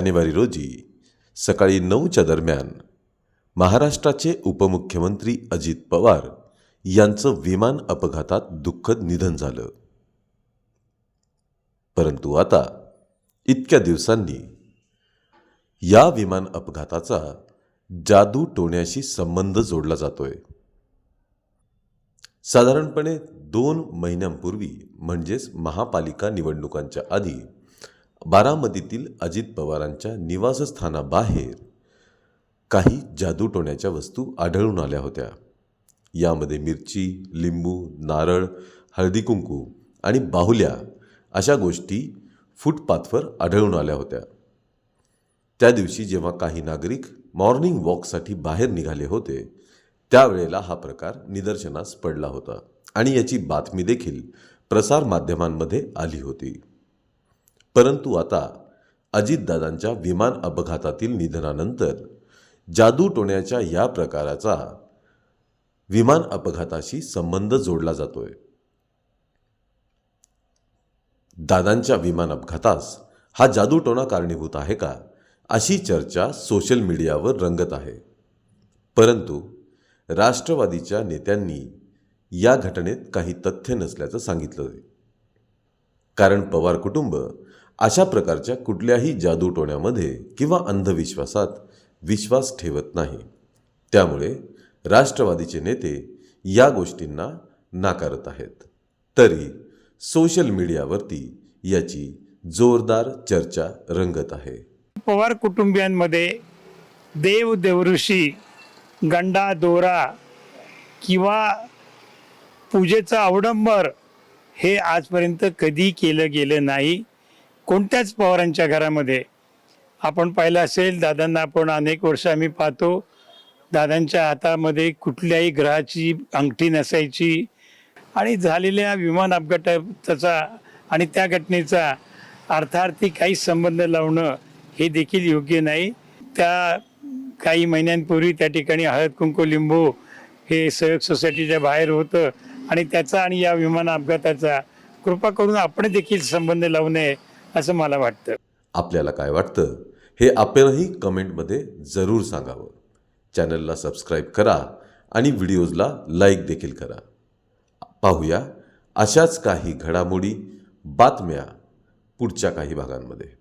जानेवारी रोजी सकाळी नऊच्या दरम्यान महाराष्ट्राचे उपमुख्यमंत्री अजित पवार यांचं विमान अपघातात दुःखद निधन झालं. परंतु आता इतक्या दिवसांनी या विमान अपघाताचा जादू टोण्याशी संबंध जोडला जातोय. साधारणपणे दोन महिन्यांपूर्वी म्हणजेच महापालिका निवडणुकांच्या आधी बारामतीतील अजित पवारांच्या निवासस्थानाबाहेर काही जादूटोण्याच्या वस्तू आढळून आल्या होत्या. यामध्ये मिरची लिंबू नारळ हळदी कुंकू आणि बाहुल्या अशा गोष्टी फुटपाथवर आढळून आल्या होत्या. त्या दिवशी जेव्हा काही नागरिक मॉर्निंग वॉकसाठी बाहेर निघाले होते त्यावेळेला हा प्रकार निदर्शनास पडला होता आणि याची बातमी देखील प्रसारमाध्यमांमध्ये आली होती. परंतु आता अजितदादांच्या विमान अपघातातील निधनानंतर जादूटोण्याच्या या प्रकाराचा विमान अपघाताशी संबंध जोडला जातोय. दादांच्या विमान अपघातास हा जादूटोणा कारणीभूत आहे का अशी चर्चा सोशल मीडियावर रंगत आहे. परंतु राष्ट्रवादीच्या नेत्यांनी या घटनेत काही तथ्य नसल्याचं सांगितलं कारण पवार कुटुंब अशा प्रकारच्या कुठल्याही जादूटोण्यामध्ये किंवा अंधविश्वासात विश्वास ठेवत नाही. त्यामुळे राष्ट्रवादीचे नेते या गोष्टींना नाकारत आहेत. तरी सोशल मीडियावरती याची जोरदार चर्चा रंगत आहे. पवार कुटुंबियांमध्ये देव देवऋषी गंडा दोरा किंवा पूजेचं अवडंबर हे आजपर्यंत कधी केलं गेलं नाही. कोणत्याच पवारांच्या घरामध्ये. आपण पाहिलं असेल दादांना आपण अनेक वर्ष आम्ही पाहतो. दादांच्या हातामध्ये कुठल्याही ग्रहाची अंगठी नसायची. आणि झालेल्या विमान अपघाताचा आणि त्या घटनेचा अर्थार्थी काही संबंध लावणं हे देखील योग्य नाही. त्या काही महिन्यांपूर्वी त्या ठिकाणी हळद कुंकू लिंबू हे सहयोग सोसायटीच्या बाहेर होतं. आणि त्याचा आणि या विमान अपघाताचा कृपा करून आपण देखील संबंध लावू नये असं मला वाटतं. आपल्याला काय वाटतं? हे आपल्यालाही कमेंटमध्ये जरूर सांगावं. चॅनलला सबस्क्राईब करा आणि व्हिडिओजला लाईक देखील करा. पाहूया अशाच काही घडामोडी बातम्या पुढच्या काही भागांमध्ये.